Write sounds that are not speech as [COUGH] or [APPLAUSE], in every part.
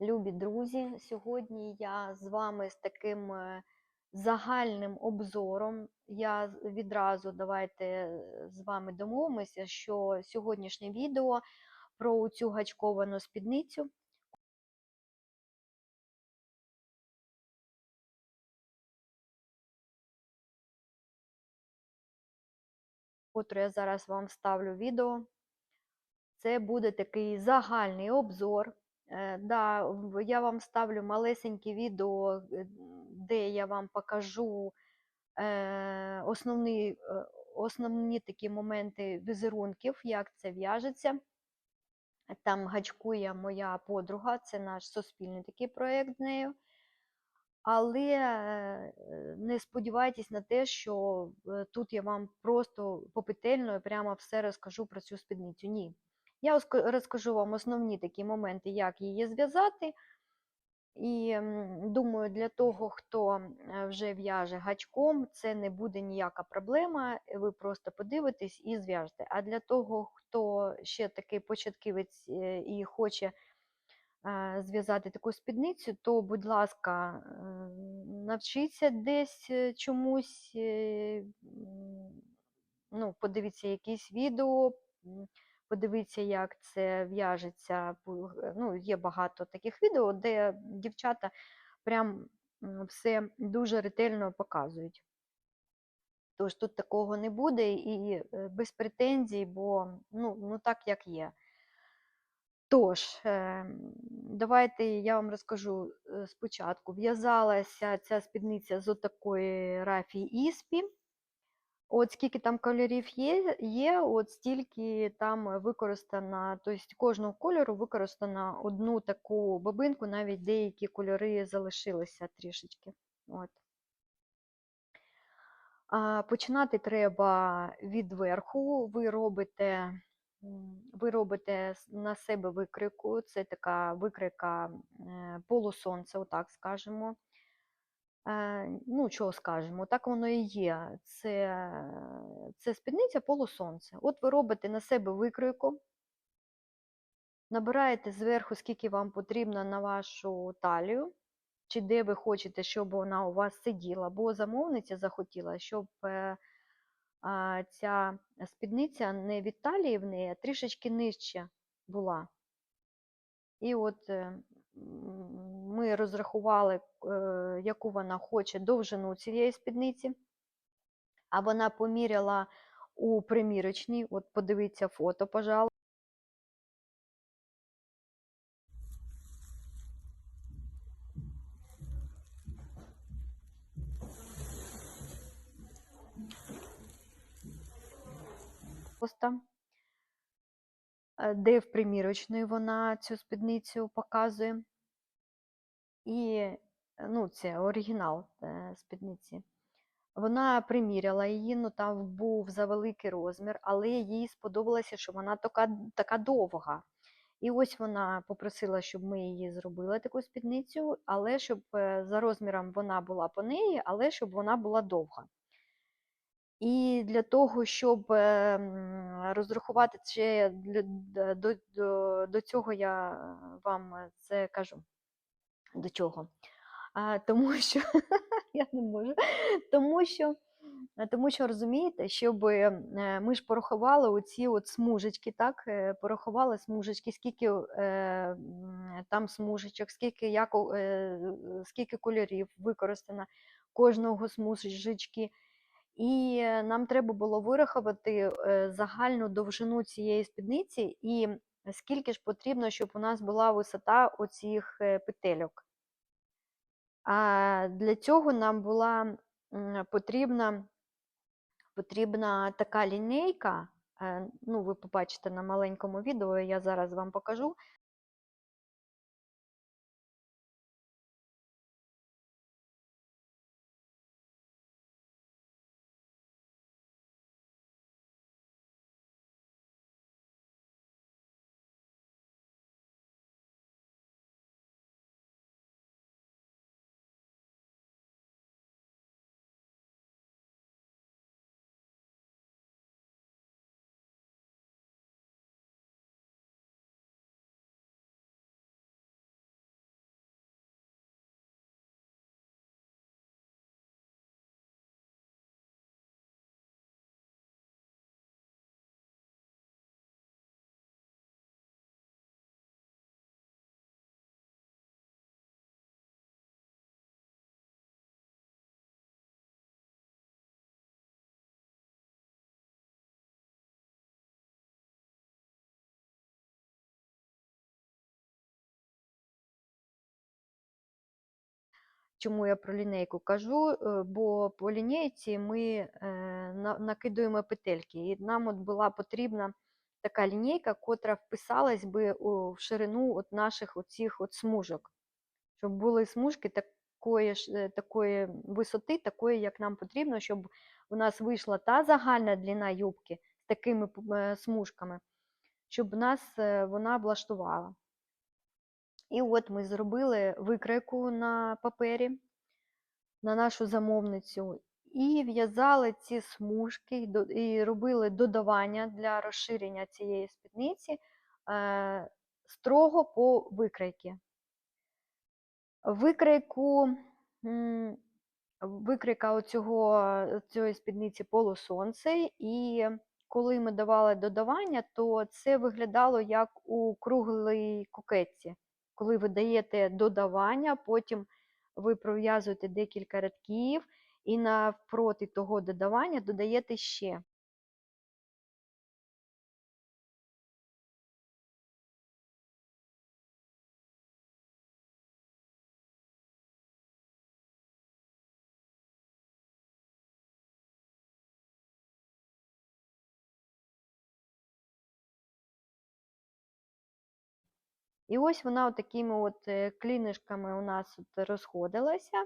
Любі друзі, сьогодні я з вами з таким е, загальним обзором. Я відразу давайте з вами домовимося, що сьогоднішнє відео про цю гачковану спідницю. котру я зараз вам вставлю відео. Це буде такий загальний обзор. Е, Да, я вам ставлю малесеньке відео, е, де я вам покажу е, основні, е, основні такі моменти візерунків, як це в'яжеться. Там гачкує моя подруга, це наш суспільний такий проєкт з нею. Але е, не сподівайтесь на те, що е, тут я вам просто попетельно прямо все розкажу про цю спідницю. Ні. Я розкажу вам основні такі моменти, як її зв'язати. І думаю, для того, хто вже в'яже гачком, це не буде ніяка проблема. Ви просто подивитесь і зв'яжете. А для того, хто ще такий початківець е, і хоче зв'язати таку спідницю, то, будь ласка, навчіться десь е, чомусь, е, ну, подивіться якісь відео, подивіться, як це в'яжеться. Ну, є багато таких відео, де дівчата прям все дуже ретельно показують. Тож тут такого не буде і е, без претензій, бо ну, ну так як є. Тож, ем, давайте я вам розкажу е, спочатку. В'язалася ця спідниця з отакої рафії Іспі. От скільки там кольорів є, є, от стільки там використано, тобто кожного кольору використано одну таку бобинку, навіть деякі кольори залишилися трішечки. От. А, Починати треба від верху. Ви робите, ви робите на себе викрику, це така викрика полусонця, отак скажемо. Е, Ну, чого скажемо, так воно і є. Це, це спідниця полусонце. От ви робите на себе викройку, набираєте зверху, скільки вам потрібно на вашу талію, чи де ви хочете, щоб вона у вас сиділа, бо замовниця захотіла, щоб е, ця спідниця не від талії в неї, а трішечки нижче була. І от е, ми розрахували, е, яку вона хоче довжину цієї спідниці, а вона поміряла у примірочній. От подивіться фото, пожалуйста. е, де в примірочної вона цю спідницю показує. І е, ну, це оригінал е, спідниці. Вона приміряла її, ну там був за великий розмір, але їй сподобалося, що вона така, така довга. І ось вона попросила, щоб ми її зробили таку спідницю, але щоб е, за розміром вона була по неї, але щоб вона була довга. І для того, щоб е, розрахувати це до, до, до цього я вам це кажу. До чого? А, тому [LAUGHS] що я не можу. Тому що, тому що розумієте, щоб е, ми ж порахували оці от смужечки, так? е, Порахували смужечки, скільки е, там смужечок, скільки, як, е, скільки кольорів використано кожного смужечки. І е, нам треба було вирахувати загальну довжину цієї спідниці і скільки ж потрібно, щоб у нас була висота оцих петельок. А для цього нам була потрібна, потрібна така лінійка. е, Ну, ви побачите на маленькому відео, я зараз вам покажу. Чому я про лінійку кажу? Е, Бо по лінійці ми е, накидуємо петельки, і нам от була потрібна така лінійка, котра вписалась би в ширину от наших оцих от смужок, щоб були смужки такої, е, такої висоти, такої, як нам потрібно, щоб у нас вийшла та загальна длина юбки з такими смужками, щоб нас вона влаштувала. І от ми зробили викройку на папері на нашу замовницю і в'язали ці смужки і робили додавання для розширення цієї спідниці е, строго по викройки. Викройку, м, викройка оцього, цієї спідниці полусонце, і коли ми давали додавання, то це виглядало як у круглій кукетці. Коли ви даєте додавання, потім ви пров'язуєте декілька рядків і навпроти того додавання додаєте ще. І ось вона от такими от е, клінишками у нас от розходилася.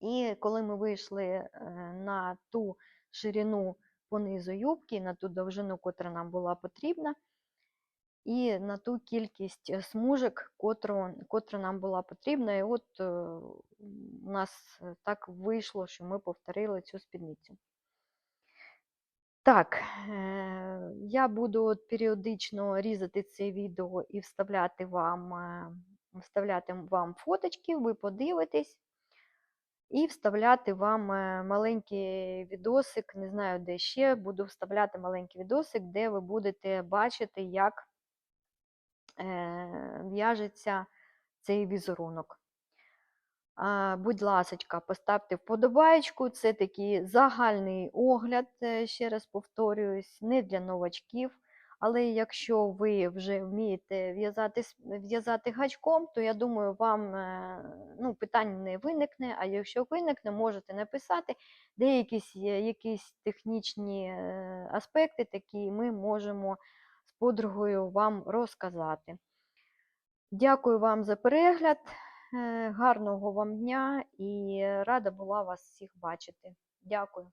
І коли ми вийшли е, на ту ширину понизу юбки, на ту довжину, котра нам була потрібна, і на ту кількість е, смужок, котру, котра нам була потрібна. І от у нас так вийшло, що ми повторили цю спідницю. Так, я буду періодично різати це відео і вставляти вам, е, вставляти вам фоточки, ви подивитесь, і вставляти вам е, маленький відосик, не знаю, де ще, буду вставляти маленький відосик, де ви будете бачити, як е, в'яжеться цей візерунок. Будь ласочка, поставте вподобаєчку. Це такий загальний огляд, е, ще раз повторююсь, не для новачків. Але якщо ви вже вмієте в'язати в'язати гачком, то я думаю, вам е, ну, питань не виникне. А якщо виникне, можете написати, де якісь, технічні е, аспекти, такі ми можемо з подругою вам розказати. Дякую вам за перегляд. Е, Гарного вам дня і рада була вас всіх бачити. Дякую.